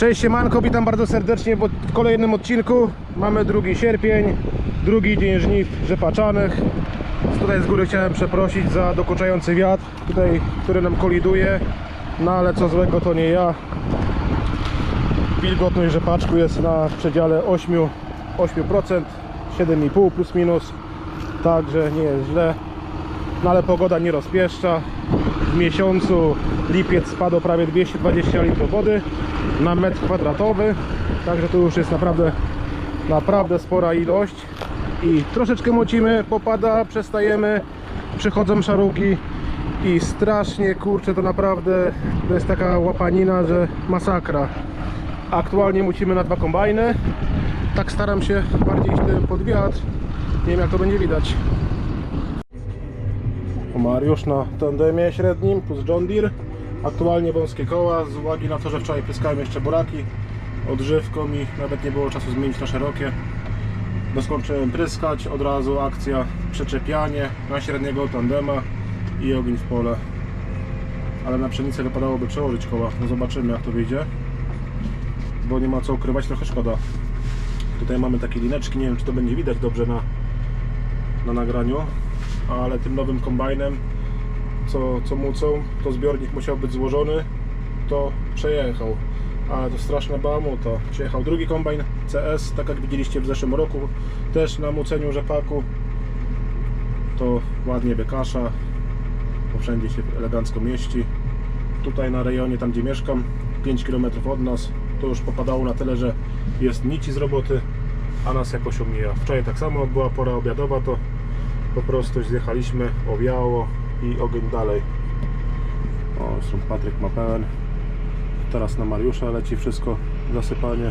Cześć siemanko, witam bardzo serdecznie w kolejnym odcinku. Mamy 2 sierpień, drugi dzień żniw rzepaczanych. Tutaj z góry chciałem przeprosić za dokuczający wiatr, tutaj, który nam koliduje. No ale co złego to nie ja. Wilgotność rzepaczku jest na przedziale 8, 8%, 7,5 plus minus. Także nie jest źle. No ale pogoda nie rozpieszcza. W miesiącu lipiec spadło prawie 220 litrów wody na metr kwadratowy. Także to już jest naprawdę, naprawdę spora ilość. I troszeczkę mocimy, popada, przestajemy, przychodzą szarugi i strasznie kurczę to naprawdę to jest taka łapanina, że masakra. Aktualnie mucimy na dwa kombajny. Tak staram się bardziej iść pod wiatr. Nie wiem jak to będzie widać. Mariusz na tandemie średnim plus John Deere. Aktualnie wąskie koła z uwagi na to, że wczoraj pryskałem jeszcze buraki odżywką i nawet nie było czasu zmienić na szerokie. Doskończyłem pryskać, od razu akcja przeczepianie na średniego tandema i ogień w pole. Ale na pszenicę wypadałoby przełożyć koła, no zobaczymy jak to wyjdzie. Bo nie ma co ukrywać, trochę szkoda. Tutaj mamy takie lineczki, nie wiem czy to będzie widać dobrze na, na nagraniu, ale tym nowym kombajnem co, co mucą, to zbiornik musiał być złożony, to przejechał. Ale to straszne bałamuta. Przyjechał drugi kombajn CS, tak jak widzieliście w zeszłym roku, też na muceniu rzepaku. To ładnie wykasza, bo wszędzie się elegancko mieści. Tutaj na rejonie, tam gdzie mieszkam, 5 km od nas, to już popadało na tyle, że jest nici z roboty, a nas jakoś omija. Wczoraj tak samo, była pora obiadowa, to po prostu zjechaliśmy, owiało i ogień dalej. O, zresztą Patryk ma pełen. Teraz na Mariusza leci wszystko, zasypanie.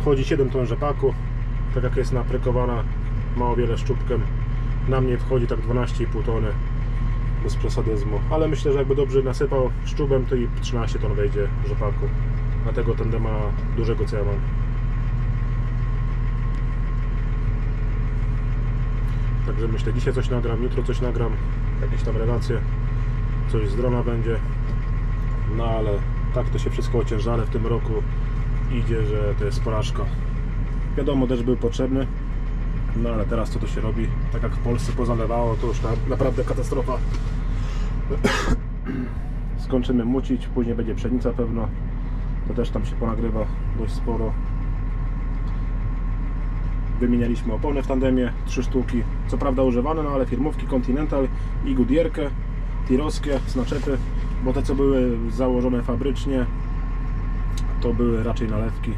Wchodzi 7 ton rzepaku, tak jak jest naprykowana, ma o wiele szczupkiem. Na mnie wchodzi tak 12,5 tony, bez przesadyzmu. Ale myślę, że jakby dobrze nasypał szczubem, to i 13 ton wejdzie rzepaku. Dlatego ten ma dużego co ja mam. Także myślę, dzisiaj coś nagram, jutro coś nagram, jakieś tam relacje, coś z drona będzie. No ale tak to się wszystko ociężale w tym roku idzie, że to jest porażka. Wiadomo, też był potrzebny, no ale teraz co to się robi? Tak jak w Polsce pozalewało, to już na, naprawdę katastrofa. Skończymy mucić, później będzie pszenica pewno. To też tam się ponagrywa dość sporo. Wymienialiśmy opony w tandemie, trzy sztuki. Co prawda używane, no ale firmówki Continental i Goodyearkę, tirowskie z naczepy, bo te co były założone fabrycznie, to były raczej nalewki.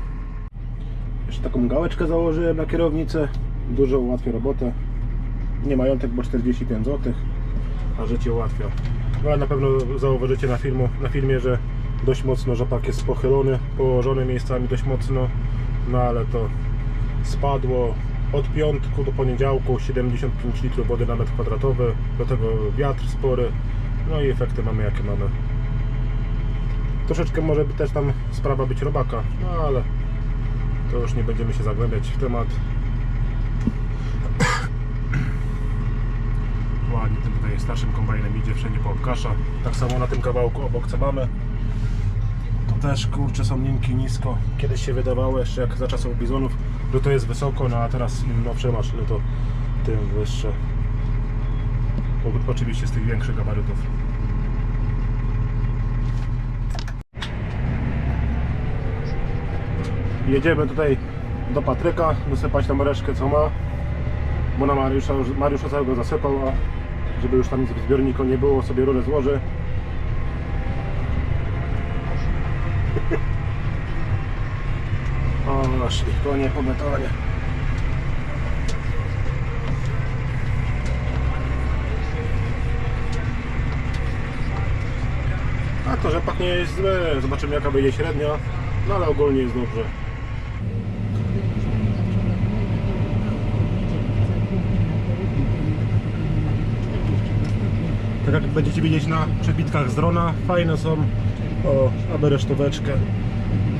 Jeszcze taką gałeczkę założyłem na kierownicę, dużo ułatwia robotę. Nie majątek, bo 45 zł, a życie ułatwia. No ale na pewno zauważycie na, filmu, na filmie, że dość mocno rzepak jest pochylony, położony miejscami dość mocno, no ale to spadło od piątku do poniedziałku 75 litrów wody na metr kwadratowy, do tego wiatr spory, no i efekty mamy jakie mamy. Troszeczkę może też tam sprawa być robaka, no ale to już nie będziemy się zagłębiać w temat. Ładnie tym tutaj starszym kombajnem idzie, wszędzie poobkasza. Tak samo na tym kawałku obok co mamy. To też kurcze są linki nisko. Kiedyś się wydawało jeszcze jak za czasów bizonów, że to jest wysoko, no a teraz im nowsze maszyny to tym wyższe. Oczywiście z tych większych gabarytów. Jedziemy tutaj do Patryka, dosypać tam reszkę co ma, bo na Mariusza, Mariusza całego zasypał, a żeby już tam nic w zbiorniku nie było, sobie rurę złoży. O, szli konie po betonie. A to rzepak nie jest zły, zobaczymy jaka będzie średnia, no ale ogólnie jest dobrze. Tak jak będziecie widzieć na przebitkach z drona, fajne są, o, aby resztóweczkę,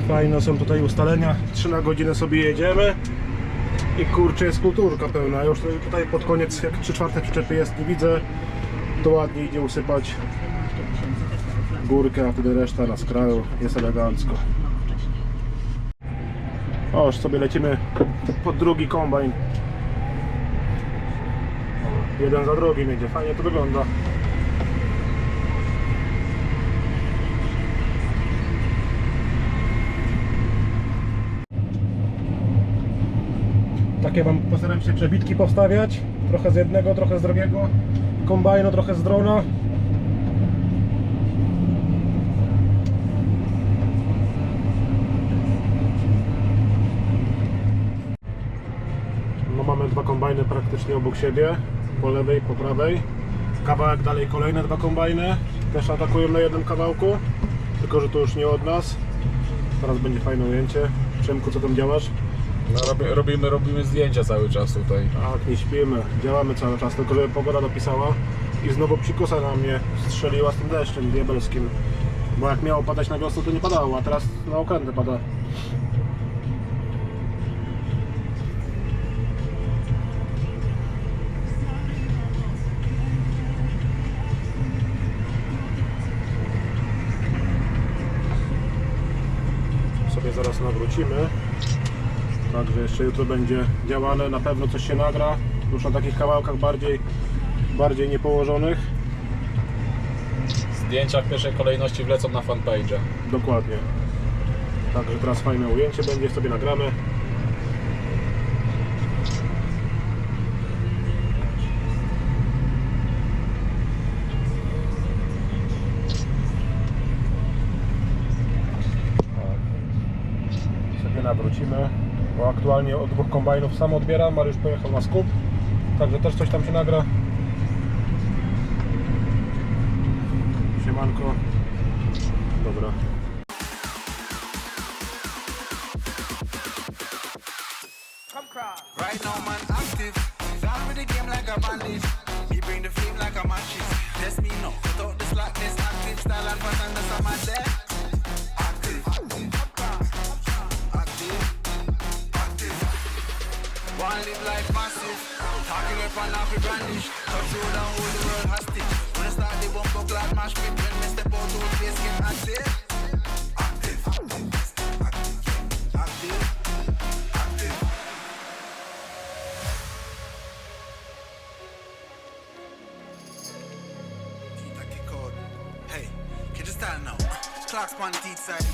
fajne są tutaj ustalenia, 3 na godzinę sobie jedziemy i kurczę jest kulturka pełna, już tutaj pod koniec jak 3 czwarte przyczepy jest, nie widzę, to ładnie idzie usypać górkę, a wtedy reszta na skraju. Jest elegancko. O, już sobie lecimy pod drugi kombajn. Jeden za drugim jedzie. Fajnie to wygląda. Takie mam, postaram się przebitki powstawiać. Trochę z jednego, trochę z drugiego kombajnu, trochę z drona. No mamy dwa kombajny praktycznie obok siebie, po lewej, po prawej. Kawałek dalej kolejne dwa kombajny, też atakują na jednym kawałku, tylko że to już nie od nas. Teraz będzie fajne ujęcie. Przemku, co tam działasz? No, robi, robimy, robimy zdjęcia cały czas tutaj. Tak, nie śpimy, działamy cały czas, tylko że pogoda dopisała i znowu psikusa na mnie strzeliła z tym deszczem diabelskim. Bo jak miało padać na wiosnę, to nie padało, a teraz na okręty pada. Sobie zaraz nawrócimy. Także jeszcze jutro będzie działane, na pewno coś się nagra. Już na takich kawałkach bardziej, bardziej niepołożonych. Zdjęcia w pierwszej kolejności wlecą na fanpage. Dokładnie. Także teraz fajne ujęcie będzie, sobie nagramy. Sobie nawrócimy, bo aktualnie od dwóch kombajnów sam odbieram, Mariusz pojechał na skup, także też coś tam się nagra. Siemanko. Dobra. Right now, man, active. Down with the game like a bandit. Me bring the flame like a me now. One live life massive. Talking up and off brandish. Touch and world hostage. When I start the bumper mash pit. When step out to get active. Hey, catch a style now. Clocks on east side.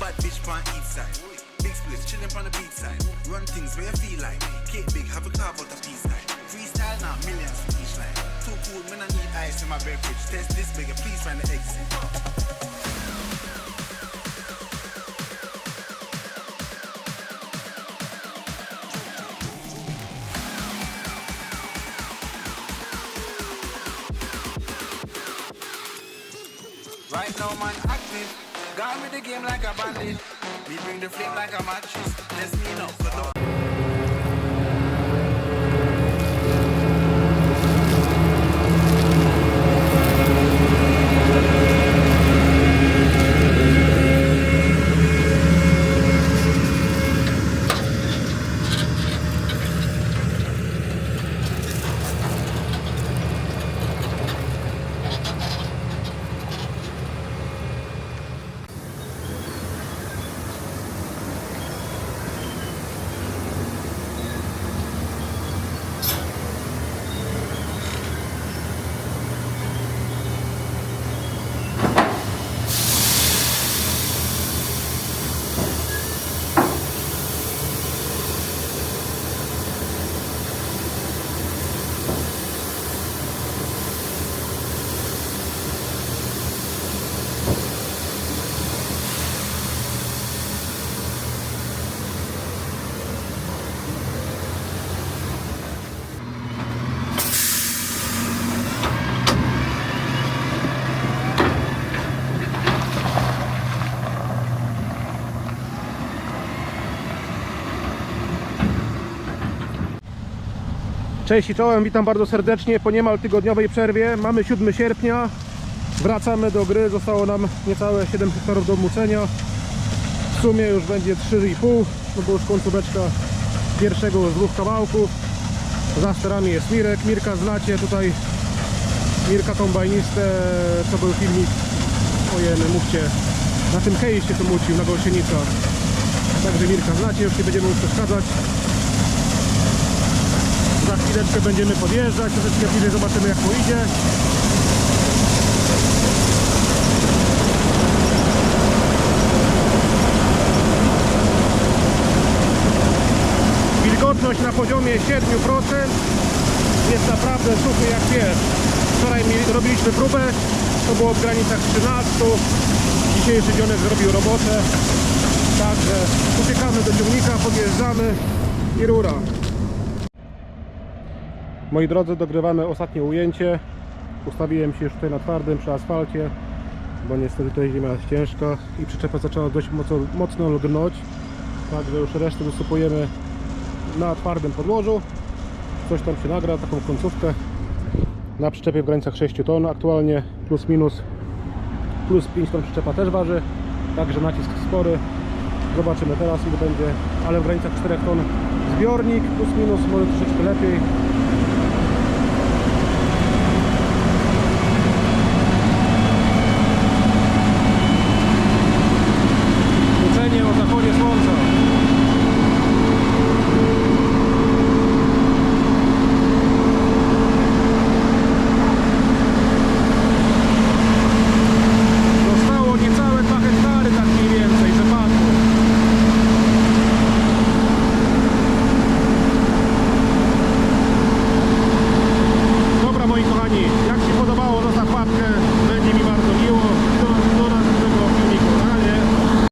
Bad bitch on each side. Splits chillin' on the beach side. Run things where you feel like. Cake big, have a carve out a piece like. Freestyle now, millions for each line. Too cool, man, I need ice in my beverage. Test this bigger, please find the exit. Right now, man, active. Got me the game like a bandit. We bring the flame like a matches. Let's me know. Cut out Cześć i czołem, witam bardzo serdecznie po niemal tygodniowej przerwie. Mamy 7 sierpnia, wracamy do gry, zostało nam niecałe 7 hektarów do obmucenia. W sumie już będzie 3,5, no bo już końcóweczka pierwszego z dwóch kawałków. Za sterami jest Mirek, Mirka znacie tutaj, Mirka kombajnistę, co był filmik ojemy, mówcie. Na tym hej się to mucił, na gąsienicach. Także Mirka znacie, już nie będziemy mu przeszkadzać. Za chwileczkę będziemy podjeżdżać, troszeczkę bliżej zobaczymy jak mu idzie. Wilgotność na poziomie 7%. Jest naprawdę suchy jak pies. Wczoraj robiliśmy próbę, to było w granicach 13. Dzisiejszy dzionek zrobił robotę. Także uciekamy do ciągnika, podjeżdżamy i rura. Moi drodzy, dogrywamy ostatnie ujęcie. Ustawiłem się już tutaj na twardym przy asfalcie, bo niestety tutaj ziemia jest ciężka i przyczepa zaczęła dość mocno, mocno lgnąć. Także już resztę dosypujemy na twardym podłożu. Coś tam się nagra, taką końcówkę. Na przyczepie w granicach 6 ton aktualnie, plus minus, plus 5 ton przyczepa też waży, także nacisk spory. Zobaczymy teraz ile będzie, ale w granicach 4 ton zbiornik, plus minus, może troszeczkę lepiej.